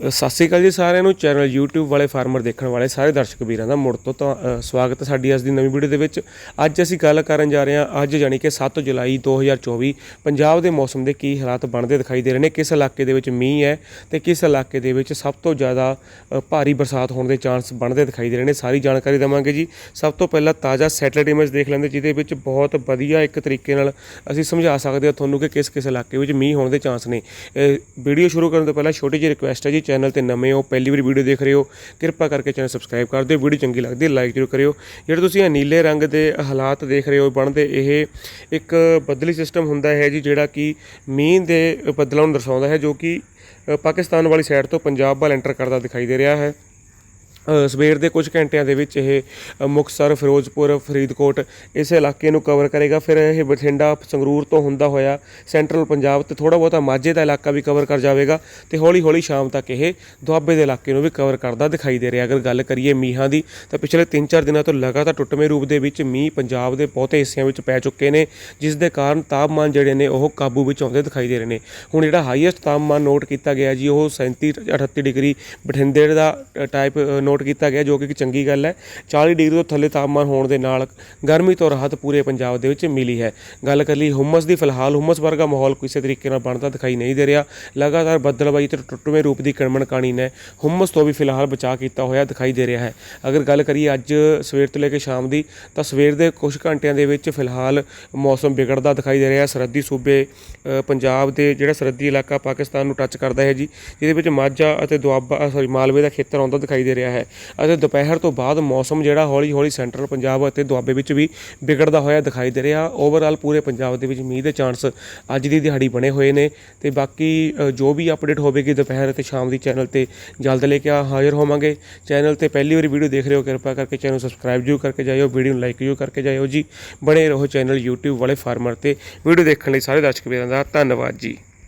ਸਤਿ ਸ਼੍ਰੀ ਅਕਾਲ ਜੀ ਸਾਰਿਆਂ ਨੂੰ, ਚੈਨਲ YouTube ਵਾਲੇ ਫਾਰਮਰ ਦੇਖਣ ਵਾਲੇ ਸਾਰੇ ਦਰਸ਼ਕ ਵੀਰਾਂ ਦਾ ਮੁੜ ਤੋਂ ਤਾਂ ਸਵਾਗਤ ਹੈ ਸਾਡੀ ਅੱਜ ਦੀ ਨਵੀਂ ਵੀਡੀਓ ਦੇ ਵਿੱਚ। ਅੱਜ ਅਸੀਂ ਗੱਲ ਕਰਨ ਜਾ ਰਹੇ ਹਾਂ, ਅੱਜ ਯਾਨੀ ਕਿ 7 ਜੁਲਾਈ 2024 ਪੰਜਾਬ ਦੇ ਮੌਸਮ ਦੇ ਕੀ ਹਾਲਾਤ ਬਣਦੇ ਦਿਖਾਈ ਦੇ ਰਹੇ ਨੇ, ਕਿਸ ਇਲਾਕੇ ਦੇ ਵਿੱਚ ਮੀਂਹ ਹੈ ਤੇ ਕਿਸ ਇਲਾਕੇ ਦੇ ਵਿੱਚ ਸਭ ਤੋਂ ਜ਼ਿਆਦਾ ਭਾਰੀ ਬਰਸਾਤ ਹੋਣ ਦੇ ਚਾਂਸ ਬਣਦੇ ਦਿਖਾਈ ਦੇ ਰਹੇ ਨੇ, ਸਾਰੀ ਜਾਣਕਾਰੀ ਦੇਵਾਂਗੇ ਜੀ। ਸਭ ਤੋਂ ਪਹਿਲਾਂ ਤਾਜ਼ਾ ਸੈਟਲਾਈਟ ਇਮੇਜ ਦੇਖ ਲੈਂਦੇ, ਜਿਹਦੇ ਵਿੱਚ ਬਹੁਤ ਵਧੀਆ ਇੱਕ ਤਰੀਕੇ ਨਾਲ ਅਸੀਂ ਸਮਝਾ ਸਕਦੇ ਹਾਂ ਤੁਹਾਨੂੰ ਕਿ ਕਿਸ ਕਿਸ ਇਲਾਕੇ ਵਿੱਚ ਮੀਂਹ ਹੋਣ ਦੇ ਚਾਂਸ ਨੇ। ਵੀਡੀਓ ਸ਼ੁਰੂ ਕਰਨ ਤੋਂ ਪਹਿਲਾਂ ਛੋਟੀ ਜਿਹੀ ਰਿਕੁਐਸਟ ਹੈ ਜੀ ਚੈਨਲ ਤੇ ਨਵੇਂ ਹੋ, ਪਹਿਲੀ ਵਾਰੀ ਵੀਡੀਓ ਦੇਖ ਰਹੇ ਹੋ, ਕਿਰਪਾ ਕਰਕੇ ਚੈਨਲ ਸਬਸਕ੍ਰਾਈਬ ਕਰ ਦਿਓ, ਵੀਡੀਓ ਚੰਗੀ ਲੱਗਦੀ ਹੈ ਲਾਈਕ ਜ਼ਰੂਰ ਕਰਿਓ। ਜਿਹੜੇ ਤੁਸੀਂ ਇਹ ਨੀਲੇ ਰੰਗ ਦੇ ਹਾਲਾਤ ਦੇਖ ਰਹੇ ਹੋ, ਬਣਦੇ, ਇਹ ਇੱਕ ਬੱਦਲੀ ਸਿਸਟਮ ਹੁੰਦਾ ਹੈ ਜੀ, ਜਿਹੜਾ ਕਿ ਮੀਂਹ ਦੇ ਬੱਦਲਾਂ ਨੂੰ ਦਰਸਾਉਂਦਾ ਹੈ, ਜੋ ਕਿ ਪਾਕਿਸਤਾਨ ਵਾਲੀ ਸਾਈਡ ਤੋਂ ਪੰਜਾਬ ਵੱਲ ਐਂਟਰ ਕਰਦਾ ਦਿਖਾਈ ਦੇ ਰਿਹਾ ਹੈ। ਸਵੇਰ ਦੇ ਕੁਝ ਘੰਟਿਆਂ ਦੇ ਵਿੱਚ ਇਹ ਅ, ਮੁਕਤਸਰ ਫਿਰੋਜ਼ਪੁਰ ਫਰੀਦਕੋਟ ਇਸ ਇਲਾਕੇ ਨੂੰ ਕਵਰ ਕਰੇਗਾ। ਫਿਰ ਇਹ ਬਠਿੰਡਾ ਸੰਗਰੂਰ ਤੋਂ ਹੁੰਦਾ ਹੋਇਆ ਸੈਂਟਰਲ ਪੰਜਾਬ ਤੇ ਥੋੜਾ ਬਹੁਤਾ ਮਾਝੇ ਦਾ ਇਲਾਕਾ ਵੀ ਕਵਰ ਕਰ ਜਾਵੇਗਾ ਤੇ ਹੌਲੀ ਹੌਲੀ ਸ਼ਾਮ ਤੱਕ ਇਹ ਦੁਆਬੇ ਦੇ ਇਲਾਕੇ ਨੂੰ ਵੀ ਕਵਰ ਕਰਦਾ ਦਿਖਾਈ ਦੇ ਰਿਹਾ। ਅਗਰ ਗੱਲ ਕਰੀਏ ਮੀਂਹਾਂ ਦੀ ਤਾਂ ਪਿਛਲੇ 3-4 ਦਿਨਾਂ ਤੋਂ ਲਗਾਤਾਰ ਟੁੱਟਵੇਂ ਰੂਪ ਦੇ ਵਿੱਚ ਮੀਂਹ ਪੰਜਾਬ ਦੇ ਬਹੁਤੇ ਹਿੱਸਿਆਂ ਵਿੱਚ ਪੈ ਚੁੱਕੇ ਨੇ ਜਿਸ ਦੇ ਕਾਰਨ ਤਾਪਮਾਨ ਜਿਹੜੇ ਨੇ ਉਹ ਕਾਬੂ ਵਿੱਚ ਆਉਂਦੇ ਦਿਖਾਈ ਦੇ ਰਹੇ ਨੇ। ਹੁਣ ਜਿਹੜਾ ਹਾਈਐਸਟ ਤਾਪਮਾਨ ਨੋਟ ਕੀਤਾ ਗਿਆ ਜੀ ਉਹ 37 38 ਡਿਗਰੀ ਬਠਿੰਡੇ ਦਾ ਟਾਈਪ ਨੋਟ ਕੀਤਾ ਗਿਆ, ਜੋ ਕਿ ਇੱਕ ਚੰਗੀ ਗੱਲ ਹੈ। 40 ਡਿਗਰੀ ਤੋਂ ਥੱਲੇ ਤਾਪਮਾਨ ਹੋਣ ਦੇ ਨਾਲ ਗਰਮੀ ਤੋਂ ਰਾਹਤ ਪੂਰੇ ਪੰਜਾਬ ਦੇ ਵਿੱਚ ਮਿਲੀ ਹੈ। ਗੱਲ ਕਰ ਲਈ ਹੁਮਸ ਦੀ, ਫਿਲਹਾਲ ਹੁਮਸ ਵਰਗਾ ਮਾਹੌਲ ਕਿਸੇ ਤਰੀਕੇ ਨਾਲ ਬਣਦਾ ਦਿਖਾਈ ਨਹੀਂ ਦੇ ਰਿਹਾ। ਲਗਾਤਾਰ ਬੱਦਲਬਾਈ ਤੇ ਟੁੱਟਵੇਂ ਰੂਪ ਦੀ ਕਣਮਣ ਕਾਣੀ ਨੇ ਹੁਮਸ ਤੋਂ ਵੀ ਫਿਲਹਾਲ ਬਚਾਅ ਕੀਤਾ ਹੋਇਆ ਦਿਖਾਈ ਦੇ ਰਿਹਾ ਹੈ। ਅਗਰ ਗੱਲ ਕਰੀਏ ਅੱਜ ਸਵੇਰ ਤੋਂ ਲੈ ਕੇ ਸ਼ਾਮ ਦੀ, ਤਾਂ ਸਵੇਰ ਦੇ ਕੁਝ ਘੰਟਿਆਂ ਦੇ ਵਿੱਚ ਫਿਲਹਾਲ ਮੌਸਮ ਵਿਗੜਦਾ ਦਿਖਾਈ ਦੇ ਰਿਹਾ ਹੈ। ਸਰਹੱਦੀ ਸੂਬੇ ਪੰਜਾਬ ਦੇ ਜਿਹੜਾ ਸਰਹੱਦੀ ਇਲਾਕਾ ਪਾਕਿਸਤਾਨ ਨੂੰ ਟੱਚ ਕਰਦਾ ਹੈ ਜੀ, ਜਿਹਦੇ ਵਿੱਚ ਮਾਝਾ ਅਤੇ ਦੁਆਬਾ ਸੌਰੀ ਮਾਲਵੇ ਦਾ ਖੇਤਰ ਆਉਂਦਾ ਦਿਖਾਈ ਦੇ ਰਿਹਾ ਹੈ। ਅਤੇ ਦੁਪਹਿਰ ਤੋਂ ਬਾਅਦ ਮੌਸਮ ਜਿਹੜਾ ਹੌਲੀ ਹੌਲੀ ਸੈਂਟਰਲ ਪੰਜਾਬ ਅਤੇ ਦੁਆਬੇ ਵਿੱਚ ਵੀ ਵਿਗੜਦਾ ਹੋਇਆ ਦਿਖਾਈ ਦੇ ਰਿਹਾ। ਓਵਰਆਲ ਪੂਰੇ ਪੰਜਾਬ ਦੇ ਵਿੱਚ ਮੀਂਹ ਦੇ ਚਾਂਸ ਅੱਜ ਦੀ ਦਿਹਾੜੀ ਬਣੇ ਹੋਏ ਨੇ ਤੇ ਬਾਕੀ ਜੋ ਵੀ ਅਪਡੇਟ ਹੋਵੇਗੀ ਦੁਪਹਿਰ ਅਤੇ ਸ਼ਾਮ ਦੀ ਚੈਨਲ ਤੇ ਜਲਦ ਲੈ ਕੇ ਆ- ਹਾਜ਼ਰ ਹੋਵਾਂਗੇ। ਚੈਨਲ ਤੇ ਪਹਿਲੀ ਵਾਰੀ ਵੀਡੀਓ ਦੇਖ ਰਹੇ ਹੋ, ਕਿਰਪਾ ਕਰਕੇ ਚੈਨਲ ਸਬਸਕ੍ਰਾਈਬ ਜਰੂਰ ਕਰਕੇ ਜਾਇਓ ਵੀਡੀਓ ਨੂੰ ਲਾਈਕ ਜਰੂਰ ਕਰਕੇ ਜਾਇਓ ਜੀ। ਬਣੇ ਰਹੋ ਚੈਨਲ YouTube ਵਾਲੇ ਫਾਰਮਰ ਤੇ। ਵੀਡੀਓ ਦੇਖਣ ਲਈ ਸਾਰੇ ਦਰਸ਼ਕ ਵੀਰਾਂ ਦਾ ਧੰਨਵਾਦ ਜੀ।